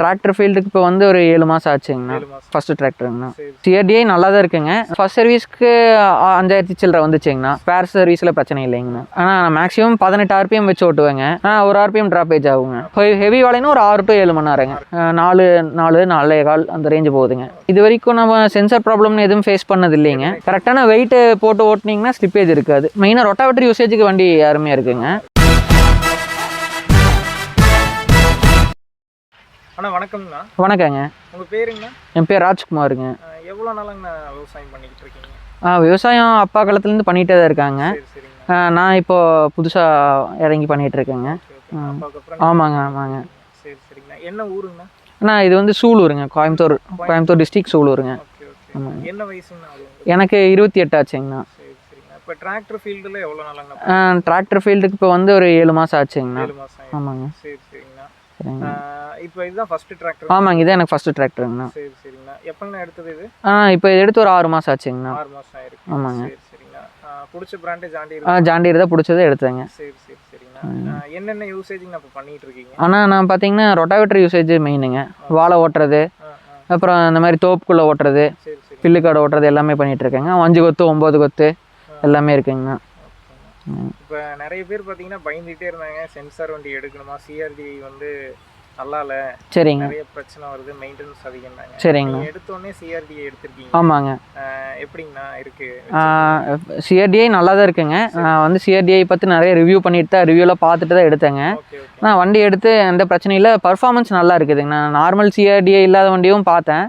Tractor ஃபீல்டுக்கு இப்போ வந்து ஒரு ஏழு மாதம் ஆச்சுங்கண்ணா. ஃபர்ஸ்ட் டிராக்டருங்கண்ணா சிஆர்டிஐ நல்லா தான் இருக்குங்க. ஃபர்ஸ்ட் சர்வீஸ்க்கு அஞ்சாயிரத்தி சில்லரை வந்துச்சுங்கண்ணா. ஸ்பேர் சர்வீஸில் பிரச்சனை இல்லைங்கண்ணா. ஆனால் நான் மேக்ஸிமம் பதினெட்டு ஆர்பிஎம் வச்சு ஓட்டுவேங்க. ஆனால் ஒரு ஆர்பிஎம் ட்ராப்பேஜ் ஆகுங்க. ஹெவி வேலைன்னா ஒரு ஆறு டு ஏழு மணி நேரங்க. நாலு நாலு நாலே கால் அந்த ரேஞ்சு போகுதுங்க. இது வரைக்கும் நம்ம சென்சார் ப்ராப்ளம்னு எதுவும் ஃபேஸ் பண்ணது இல்லைங்க. கரெக்டான வெயிட்டு போட்டு ஓட்டுனீங்கன்னா ஸ்லிப்பேஜ் இருக்காது. மெயினாக ரொட்டாவேட்டர் யூசேஜுக்கு வண்டி அருமையாக இருக்குங்க. அண்ணா வணக்கம்ண்ணா வணக்கங்க. உங்க பேருங்கண்ணா? என் பேர் ராஜ்குமாருங்க. அஹ் எவ்வளவு நாளாங்கண்ணா விவசாயம் பண்ணிக்கிட்டு இருக்கீங்க? ஆ, விவசாயம் அப்பா காலத்துலேருந்து பண்ணிகிட்டே தான் இருக்காங்க. நான் இப்போ புதுசாக இறங்கி பண்ணிகிட்டு இருக்கேங்க. ஆமாங்க ஆமாங்க. சரி சரிங்கண்ணா. என்ன ஊருங்கண்ணா? அண்ணா இது வந்து சூலூருங்க கோயம்புத்தூர் கோயம்புத்தூர் டிஸ்ட்ரிக்ட் சூலூருங்க. என்ன வயசுங்கண்ணா? எனக்கு இருபத்தி எட்டு ஆச்சுங்கண்ணா இப்போ டிராக்டர் ஃபீல்டில் எவ்வளோ நாளாங்கண்ணா டிராக்டர் ஃபீல்டுக்கு இப்போ வந்து ஒரு ஏழு மாதம் ஆச்சுங்கண்ணா. ஆமாங்க. சரி சரிங்க இப்போ இதுதான் ஃபர்ஸ்ட் டிராக்டர் ஆமாங்க இதான் எனக்கு ஃபஸ்ட்டு டிராக்டருங்கண்ணா சரி சரிங்கண்ணா. எப்பங்கண்ணா எடுத்தது இது? ஆ இப்போ இது எடுத்து ஒரு ஆறு மாதம் ஆச்சுங்கண்ணா. ஆறு மாசம் ஆயிருக்கு. ஆமாங்க. சரி சரிங்கண்ணா. பிடிச்ச பிராண்டே ஜாண்டி ஆ ஜாண்டியர் தான் பிடிச்சதை எடுத்தேங்க. சரி சரி சரிங்கண்ணா. என்னென்ன யூசேஜிங் இப்போ பண்ணிட்டு இருக்கீங்க? ஆனால் நான் பார்த்தீங்கன்னா ரொட்டாவேட்டர் யூசேஜ் மெயினுங்க வாழை ஓட்டுறது அப்புறம் இந்த மாதிரி தோப்புக்குள்ளே ஓட்டுறது சரி பில்லுக்காடு ஓட்டுறது எல்லாமே பண்ணிகிட்டு இருக்கேங்க. அஞ்சு கொத்து ஒம்பது கொத்து எல்லாமே இருக்குங்கண்ணா. இப்போ நிறைய பேர் பார்த்தீங்கன்னா பயந்துகிட்டே இருந்தாங்க. சென்சார் வண்டி எடுக்கணுமா? சிஆர்டி வந்து நல்லா இல்லை சரிங்க. நிறைய பிரச்சனை வருது. மெயின்டெனன்ஸ் அதிகம்னாங்க. சரிங்கண்ணா நீங்க எடுத்தோடனே சிஆர்டி எடுத்திருக்கீங்க. ஆமாங்க. எப்படிங்கண்ணா இருக்கு? சிஆர்டிஐ நல்லா தான் இருக்குங்க. நான் வந்து சிஆர்டிஐ பற்றி நிறைய ரிவ்யூ பண்ணிட்டு தான் ரிவ்யூலாம் பார்த்துட்டு தான் எடுத்தேங்க. நான் வண்டி எடுத்து எந்த பிரச்சனையும் இல்லை. பர்ஃபார்மன்ஸ் நல்லா இருக்குதுங்க. நான் நார்மல் சிஆர்டிஐ இல்லாத வண்டியும் பார்த்தேன்.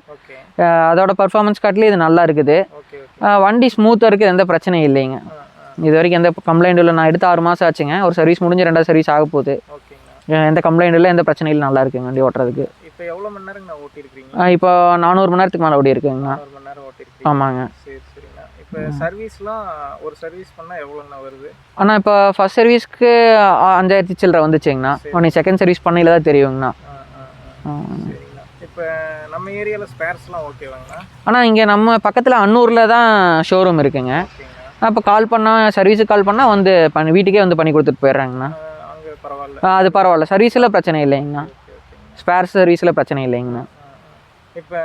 அதோட பர்ஃபார்மன்ஸ் காட்டிலே இது நல்லா இருக்குது. வண்டி ஸ்மூத்தாக இருக்குது. எந்த பிரச்சனையும் இல்லைங்க. இது வரைக்கும் எந்த கம்ப்ளைண்ட் இல்லை. நான் எடுத்து ஆறு மாதம் ஆச்சுங்க. ஒரு சர்வீஸ் முடிஞ்சு ரெண்டாவது சர்வீஸ் ஆக போகுது எந்த கம்ப்ளைண்ட் இல்லை எந்த பிரச்சனையும் இல்லை நல்லா இருக்குங்க வண்டி ஓட்டுறதுக்கு. இப்போ எவ்வளோ மணி நேரங்கண்ணா ஓட்டியிருக்கீங்க அஹ் இப்போ நானூறு மணி நேரத்துக்கு மேலே ஓடி இருக்குங்கண்ணா மணி நேரம் ஆமாங்க. சரி இப்போ சர்வீஸ்லாம் ஒரு சர்வீஸ் பண்ணால் எவ்வளோண்ணா வருது? ஆனால் இப்போ ஃபர்ஸ்ட் சர்வீஸ்க்கு அஞ்சாயிரத்தி சில்லரை வந்துச்சுங்கண்ணா. நீ செகண்ட் சர்வீஸ் பண்ணையில் தான் தெரியுங்கண்ணா. இப்போ நம்ம ஏரியாவில் ஸ்பேர்ஸ்லாம் ஓகேவாங்கண்ணா ஆனால் இங்கே நம்ம பக்கத்தில் அன்னூரில் தான் ஷோரூம் இருக்குங்க. அப்போ கால் பண்ணால் சர்வீஸுக்கு கால் பண்ணால் வந்து பண்ணி வீட்டுக்கே வந்து பண்ணி கொடுத்துட்டு போயிடுறாங்கண்ணா. அங்கே பரவாயில்ல. ஆ, அது பரவாயில்ல. சர்வீஸில் பிரச்சனை இல்லைங்கண்ணா. ஸ்பேர் சர்வீஸில் பிரச்சனை இல்லைங்கண்ணா. இப்போ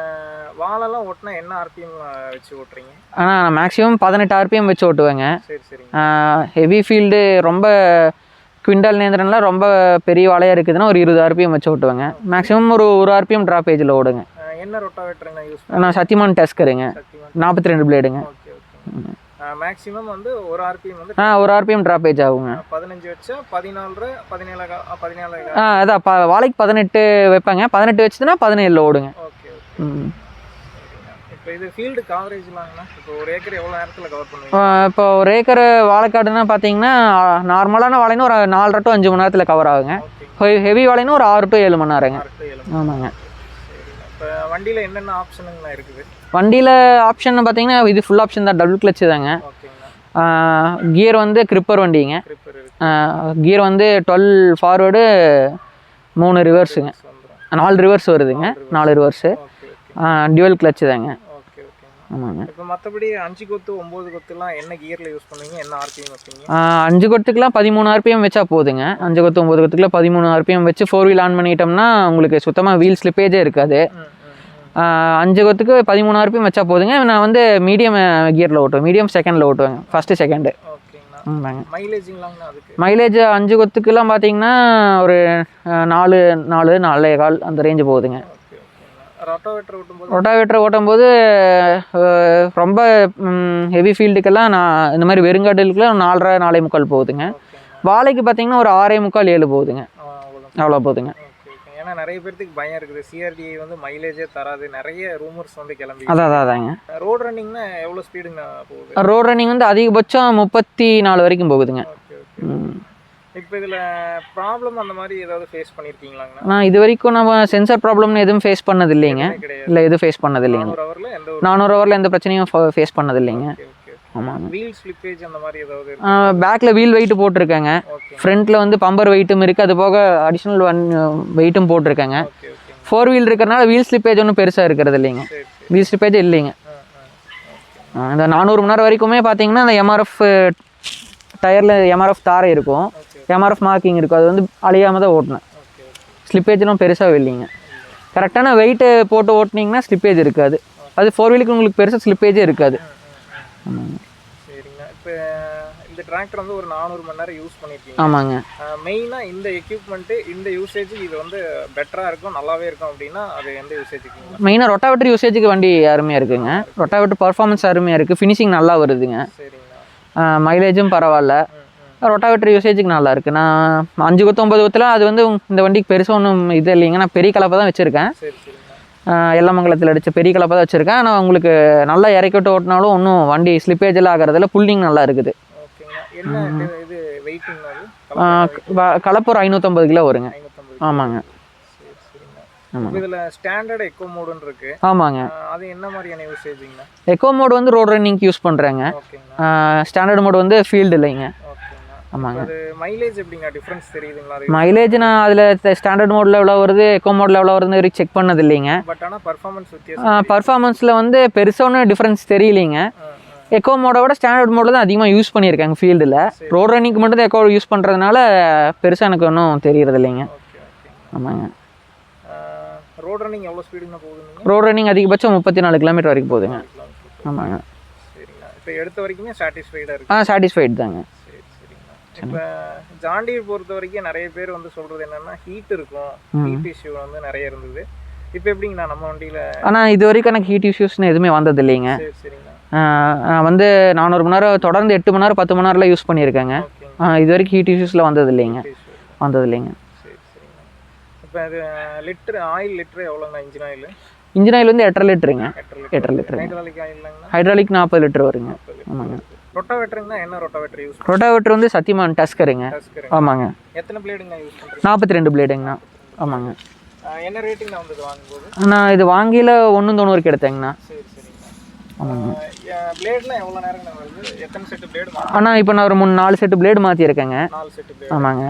வாழெல்லாம் ஓட்டினா என்ன ஆர்பிஎம் வச்சு ஓட்டுறீங்க? ஆனால் நான் மேக்ஸிமம் பதினெட்டு ஆர்பிஎம் வச்சு ஓட்டுவேங்க. ஹெவி ஃபீல்டு ரொம்ப குவிண்டல் நேந்திரன்லாம் ரொம்ப பெரிய வாழையாக இருக்குதுன்னா ஒரு இருபது ஆர்பிஎம் வச்சு ஓட்டுவேங்க. மேக்ஸிமம் ஒரு ஒரு ஆர்பிஎம் ட்ராப் பேஜில் ஓடுங்க. என்ன ரொட்டாவேட்டருங்க யூஸ் நான் சத்தியமான் டஸ்கருங்க. நாற்பத்தி ரெண்டு பிளேடுங்க ஓகே ஓகே மேக்ஸிமம் வந்து ஒரு ஆர்பிஎம் வந்து ஆ ஒரு ஆர்பிஎம் ட்ராப் பேஜ் ஆகுங்க. பதினஞ்சு வச்சா பதினாலு பதினேழு பதினாலு ஆ அதான் வாழைக்கு பதினெட்டு வைப்பேங்க. பதினெட்டு வச்சுதுன்னா பதினேழில் ஓடுங்க. ஓகே இப்போ இது ஃபீல்டு கவரேஜ்லாங்கண்ணா இப்போ ஒரு ஏக்கர் எவ்வளோ நேரத்தில் கவர் பண்ணுவீங்க? இப்போ ஒரு ஏக்கர் வாழைக்காடுன்னா பார்த்தீங்கன்னா நார்மலான வாழைன்னு ஒரு நாலரை டு அஞ்சு மணி நேரத்தில் கவர் ஆகுங்க. ஹெவி வாழைன்னு ஒரு ஆறு டு ஏழு மணி நேரங்க. ஆமாங்க. இப்போ வண்டியில் என்னென்ன ஆப்ஷனுங்கண்ணா இருக்குது? வண்டியில் ஆப்ஷன் பார்த்தீங்கன்னா இது ஃபுல் ஆப்ஷன் தான். டபுள் கிளச்சு தாங்க. கியர் வந்து கிரிப்பர் வண்டிங்க. கியர் வந்து டுவெல் ஃபார்வேர்டு மூணு ரிவர்ஸுங்க நாலு ரிவர்ஸ் வருதுங்க. நாலு ரிவர்ஸு டியூவல் கிளச்சு தாங்க. ஆமாங்க. இப்போ மற்றபடி அஞ்சு கொத்து ஒம்பது கொத்துலாம் என்ன கியரில் யூஸ் பண்ணுவீங்க? என்ன ஆர்பிஎம் வைப்பீங்க? அஞ்சு கொத்துக்கெலாம் பதிமூணு ஆர்பிஎம் வச்சா போதுங்க. அஞ்சு கொத்து ஒம்பது கொத்துக்குலாம் பதிமூணு ஆர்பிஎம் வச்சு ஃபோர் வீல் ஆன் பண்ணிட்டோம்னா உங்களுக்கு சுத்தமாக வீல் ஸ்லிப்பேஜே இருக்காது. அஞ்சு கொத்துக்கு பதிமூணு ஆர்பிஎம் வச்சா போதுங்க. நான் வந்து மீடியம் கியரில் ஓட்டுவேன். மீடியம் செகண்டில் ஓட்டுவேங்க. ஃபஸ்ட்டு செகண்டு மைலேஜ் அஞ்சு கொத்துக்கெல்லாம் பார்த்தீங்கன்னா ஒரு நாலு நாலு நாலே கால் அந்த ரேஞ்சு போகுதுங்க. ரொட்டோவேட்டர் ஓட்டும்போது? ரொம்ப ஹெவி ஃபீல்டுக்கெல்லாம் நான் இந்த மாதிரி வெறுங்காட்டுக்குலாம் நாலரை நாலே முக்கால் போகுதுங்க. வாழைக்கு பார்த்தீங்கன்னா ஒரு ஆறே முக்கால் ஏழு போகுதுங்க. அவ்வளோ போகுதுங்க. ஏன்னா நிறைய பேர்த்துக்கு பயம் இருக்குது. சிஆர்டிஐ வந்து மைலேஜே தராது. நிறைய ரூமர்ஸ் வந்து கிளம்பி அதான் அதான் அதாங்க. ரோடு ரன்னிங்னா எவ்வளோ ஸ்பீடுங்க போகுது? ரோட் ரன்னிங் வந்து அதிகபட்சம் முப்பத்தி நாலு வரைக்கும் போகுதுங்க. இப்போ இதில் ப்ராப்ளம் அந்த மாதிரி ஏதாவது ஃபேஸ் பண்ணியிருக்கீங்களாங்கண்ணா நான் இது வரைக்கும் நம்ம சென்சார் ப்ராப்ளம்னு எதுவும் ஃபேஸ் பண்ணது இல்லைங்க இல்லை எதுவும் ஃபேஸ் பண்ணது இல்லைங்க நானூறு ஹவரில் எந்த பிரச்சனையும் ஃபேஸ் பண்ணது இல்லைங்க ஆமாங்க. வீல் ஸ்லிப்பேஜ் அந்த மாதிரி ஏதாவது பேக்கில் வீல் வெயிட் போட்டிருக்கேங்க. ஃப்ரண்ட்டில் வந்து பம்பர் வெயிட்டும் இருக்குது அது போக அடிஷ்னல் ஒன் வெயிட்டும் போட்டிருக்கேங்க. ஃபோர் வீல் இருக்கிறனால வீல் ஸ்லிப்பேஜ் ஒன்றும் பெருசாக இருக்கிறது இல்லைங்க. வீல் ஸ்லிப்பேஜ் இல்லைங்க. இந்த நானூறு மணி நேரம் வரைக்குமே பார்த்தீங்கன்னா அந்த எம்ஆர்எஃப் டயரில் எம்ஆர்எஃப் தாரை இருக்கும். எம்ஆர்எஃப் மார்க்கிங் இருக்கும். அது வந்து அழியாமல் தான் ஓட்டினேன். ஸ்லிப்பேஜ்லாம் பெருசாக இல்லைங்க. கரெக்டான வெயிட்டு போட்டு ஓட்டுனீங்கன்னா ஸ்லிப்பேஜ் இருக்காது. அது ஃபோர் வீலுக்கு உங்களுக்கு பெருசாக ஸ்லிப்பேஜே இருக்காது. ஆமாங்க. சரிங்கண்ணா இப்போ இந்த டிராக்டர் வந்து ஒரு நானூறு மணி நேரம் யூஸ் பண்ணியிருக்கீங்க ஆமாங்க. மெயினாக இந்த எக்யூப்மெண்ட்டு இந்த யூசேஜுக்கு இது வந்து பெட்டராக இருக்கும் நல்லாவே இருக்கும் அப்படின்னா அது எந்த யூசேஜுக்குங்களா மெயினாக ரொட்டாவேட்டர் யூசேஜுக்கு வண்டி அருமையாக இருக்குங்க. ரொட்டாவேட்டர் பர்ஃபார்மன்ஸ் அருமையாக இருக்குது ஃபினிஷிங் நல்லா வருதுங்க. சரிங்கண்ணா மைலேஜும் பரவாயில்ல. ரொட்டாவேட்டர் யூசேஜுக்கு நல்லா இருக்கு. நான் அஞ்சு கொத்து ஒன்பது கொத்துல அது வந்து இந்த வண்டிக்கு பெருசாக ஒன்றும் இது இல்லைங்க. நான் பெரிய கலப்பை தான் வச்சுருக்கேன். எல்லமங்கலத்தில் அடித்த பெரிய கலப்பை தான் வச்சுருக்கேன். ஆனால் உங்களுக்கு நல்லா இறக்கி விட்டு ஓட்டினாலும் ஒன்றும் வண்டி ஸ்லிப்பேஜ் எல்லாம் ஆகிறதுல புல்லிங் நல்லா இருக்குது. கலப்பு ஒரு ஐநூற்றம்பது கிலோ வருங்க. ஆமாங்க. ஆமாங்க. இதில் ஸ்டாண்டர்ட் எக்கோ மோடுன்னு இருக்கு. ஆமாங்க. ஆஹ் அது என்ன மாதிரியான யூசேஜிங்கண்ணா எக்கோ மோட் வந்து ரோட் ரன்னிங்க்கு யூஸ் பண்ணுறேங்க ஸ்டாண்டர்ட் மோட் வந்து ஃபீல்டு இல்லைங்க. ஆமாங்க. மைலேஜ் எப்படிங்க? டிஃப்ரென்ஸ் தெரியுதுங்களா? மைலேஜ் நான் அதில் ஸ்டாண்டர்ட் மோடில் எவ்வளோ வருது எக்கோ மோடில் எவ்வளோ வருதுன்னு வரைக்கும் செக் பண்ணது இல்லைங்க பட் ஆனால் பர்ஃபார்மன்ஸ் வித்தியாசம் பர்ஃபார்மன்ஸில் வந்து பெருசாக ஒன்றும் டிஃப்ரென்ஸ் தெரியலைங்க. எக்கோ மோட விட ஸ்டாண்டர்ட் மோடில் தான் அதிகமாக யூஸ் பண்ணியிருக்காங்க ஃபீல்டில் ரோட் ரன்னிங்க்கு மட்டும் தான் எக்கோ யூஸ் பண்ணுறதுனால பெருசாக எனக்கு ஒன்றும் தெரியறது இல்லைங்க ஆமாங்க. ரோட் ரன்னிங் எவ்வளோ ஸ்பீடுங்க போகுதுங்க? ரோட் ரன்னிங் அதிகபட்சம் முப்பத்தி நாலு கிலோமீட்டர் வரைக்கும் போகுதுங்க. ஆமாங்க. இப்போ எடுத்த வரைக்குமே சாட்டிஸ்ஃபைடாக இருக்கு. ஆ சாட்டிஸ்ஃபைட் தாங்க. இப்போ ஜாண்டியர் பொறுத்த வரைக்கும் நிறைய பேர் வந்து சொல்கிறது என்னன்னா ஹீட் இருக்கும். ஹீட் இஷ்யூ வந்து நிறைய இருந்தது. இப்போ எப்படிங்கண்ணா நம்ம வண்டியில் ஆனால் இது வரைக்கும் எனக்கு ஹீட் இஷ்யூஸ்னு எதுவுமே வந்தது இல்லைங்க. நான் வந்து நானூறு மணி நேரம் தொடர்ந்து எட்டு மணி நேரம் பத்து மணி நேரம்லாம் யூஸ் பண்ணியிருக்கேங்க. இது வரைக்கும் ஹீட் இஷ்யூஸில் வந்தது இல்லைங்க. வந்தது இல்லைங்க. இப்போ அது லிட்டர் ஆயில் லிட்டர் எவ்வளோங்கண்ணா இன்ஜின் ஆயில் இன்ஜின் ஆயில் வந்து எட்டரை லிட்டருங்க. எட்டரை லிட்டர். ஹைட்ராலிக் நாற்பது லிட்டர் வருங்க. ஆமாங்க. ரொட்டாவேட்டருங்கண்ணா என்ன ரொட்டாவேட்டர் யூஸ் ரொட்டாவேட்டர் வந்து சத்தியமான் டஸ்கருங்க. ஆமாங்க. எத்தனை பிளேடுங்க யூஸ் பண்ணுறீங்க? நாற்பத்தி ரெண்டு பிளேடுங்கண்ணா. ஆமாங்க. என்ன ரேட்டிங் வந்தது வாங்கும்போது? நான் இது வாங்கியில் ஒன்று தொண்ணூறுக்கு எடுத்தேங்கண்ணா. ஆமாங்க. இப்போ நான் ஒரு மூணு நாலு செட்டு பிளேடு மாற்றிருக்கேங்க ஆமாங்க.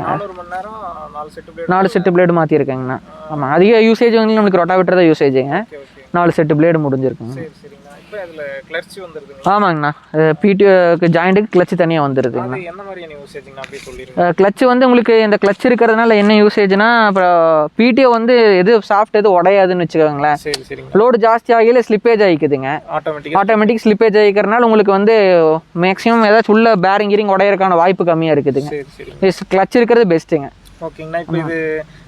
நாலு செட்டு பிளேடு நாலு செட்டு பிளேடு மாற்றிருக்கேங்க ஆமாம் அதிக யூசேஜ் வந்து நம்மளுக்கு ரொட்டாவேட்டர் தான் யூசேஜுங்க. நாலு செட்டு பிளேடு முடிஞ்சிருக்குங்க. ஆமாங்கண்ணா. பிடி ஜாயிண்ட்டுக்கு கிளச்சு தனியாக வந்துடுதுங்க அது என்ன மாதிரியான யூசேஜிங்கண்ணா அப்படியே சொல்லிடுங்க கிளச்சு வந்து உங்களுக்கு இந்த கிளச் இருக்கிறதுனால என்ன யூசேஜ்னா அப்புறம் பிடிஓ வந்து எது சாஃப்ட் எது உடையாதுன்னு வச்சுக்கோங்களேன். சரி லோடு ஜாஸ்தி ஆகையில ஸ்லிப்பேஜ் ஆகிக்குதுங்க ஆட்டோமேட்டிக் ஸ்லிப்பேஜ் ஆகிக்கிறனால உங்களுக்கு வந்து மேக்ஸிமம் ஏதாச்சும் உள்ள பேரிங் கீரிங் உடையறதுக்கான வாய்ப்பு கம்மியாக இருக்குதுங்க. கிளச் இருக்கிறது பெஸ்ட்டுங்க ஓகேங்கண்ணா இப்போ இது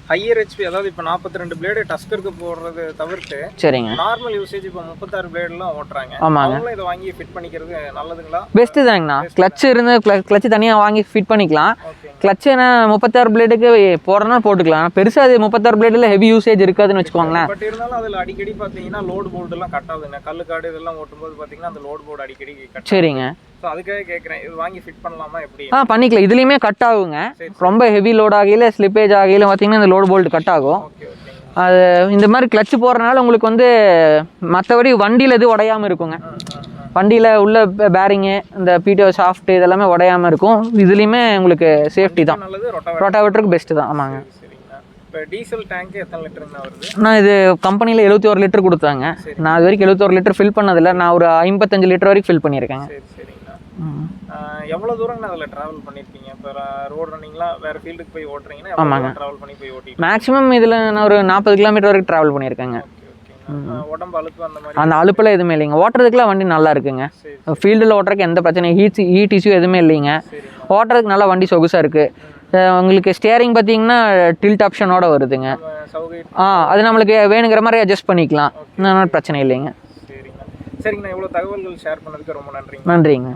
ஹையர் ஹெச்பி அதாவது இப்போ நாற்பத்தி ரெண்டு பிளேடு டஸ்கருக்கு போடுறது தவிர்த்து சரிங்க. நார்மல் யூசேஜ் இப்போ முப்பத்தாறு பிளேடுலாம் ஓட்டுறாங்க. ஆமாங்க. இதை வாங்கி ஃபிட் பண்ணிக்கிறது நல்லதுங்களா? பெஸ்ட்டு தாங்கண்ணா. கிளச் இருந்து கிளச் தனியாக வாங்கி ஃபிட் பண்ணிக்கலாம். கிளச்சு முப்பத்தாறு பிளேடுக்கு போடுறதுனா போட்டுக்கலாம். பெருசாக அது முப்பத்தாறு பிளேடில் ஹெவி யூசேஜ் இருக்காதுன்னு வச்சுக்கோங்களேன். பட் இருந்தாலும் அதில் அடிக்கடி பார்த்தீங்கன்னா லோடு போர்டு எல்லாம் கட்டாதுங்க கல்லுக்காடு இதெல்லாம் ஓட்டும்போது பார்த்தீங்கன்னா அந்த லோடு போர்டு அடிக்கடி கட் சரிங்க. ஸோ அதுக்காக கேட்குறேன் இது வாங்கி ஃபிட் பண்ணலாமா எப்படி? ஆ பண்ணிக்கலாம். இதுலேயுமே கட் ஆகுங்க. ரொம்ப ஹெவி லோட் ஆகையில் ஸ்லிப்பேஜ் ஆகையில் பார்த்தீங்கன்னா இந்த லோடு போல்ட் கட் ஆகும். அது இந்த மாதிரி கிளச் போடுறதுனால உங்களுக்கு வந்து மற்றபடி வண்டியில் எதுவும் உடையாமல் இருக்குங்க. வண்டியில் உள்ள பேரிங்கு இந்த பிடிஓ சாஃப்ட் இதெல்லாமே உடையாமல் இருக்கும். இதுலேயுமே உங்களுக்கு சேஃப்டி தான். ரோட்டாவேட்டருக்கு பெஸ்ட்டு தான். ஆமாங்க. டீசல் டேங்க் எத்தனை லிட்டருங்கண்ணா வருது? நான் இது கம்பெனியில் எழுபத்தி ஒரு லிட்டர் கொடுத்தாங்க. நான் இது வரைக்கும் எழுபத்தோரு லிட்டர் ஃபில் பண்ணதில்லை. நான் ஒரு ஐம்பத்தஞ்சு லிட்டர் வரைக்கும் ஃபில் பண்ணியிருக்கேங்க. சரி சரிங்கண்ணா. ம். ஆஹ் எவ்வளவு தூரங்கண்ணா அதில் ட்ராவல் பண்ணியிருக்கீங்க இப்போ ரோடு ரன்னிங்லாம் வேறு ஃபீல்டுக்கு போய் ஓட்டுறீங்கன்னா ஆமாங்க. எவ்வளோ ட்ராவல் பண்ணி போய் ஓட்டிட்டு மேக்ஸிமம் இதில் நான் ஒரு நாற்பது கிலோமீட்டர் வரைக்கும் ட்ராவல் பண்ணியிருக்கேங்க. உடம்பு அழுப்பு அந்த மாதிரி அந்த அலுப்பில் எதுவுமே இல்லைங்க. ஓட்டுறதுக்குலாம் வண்டி நல்லா இருக்குங்க. ஃபீல்டில் ஓட்டுறதுக்கு எந்த பிரச்சனையும் ஹீட் ஹீட் இஷ்யூ எதுவுமே இல்லைங்க. ஓட்டுறதுக்கு நல்லா வண்டி சொகுசாக இருக்குது உங்களுக்கு ஸ்டியரிங் பார்த்தீங்கன்னா டில்ட் ஆப்ஷனோட வருதுங்க. ஆ அது நம்மளுக்கு வேணுங்கிற மாதிரி அட்ஜஸ்ட் பண்ணிக்கலாம். ஒன்றும் பிரச்சனை இல்லைங்க. சரிங்கண்ணா சரிங்கண்ணா இவ்வளோ தகவல்கள் ஷேர் பண்ணதுக்கு ரொம்ப நன்றிங்க. நன்றிங்க.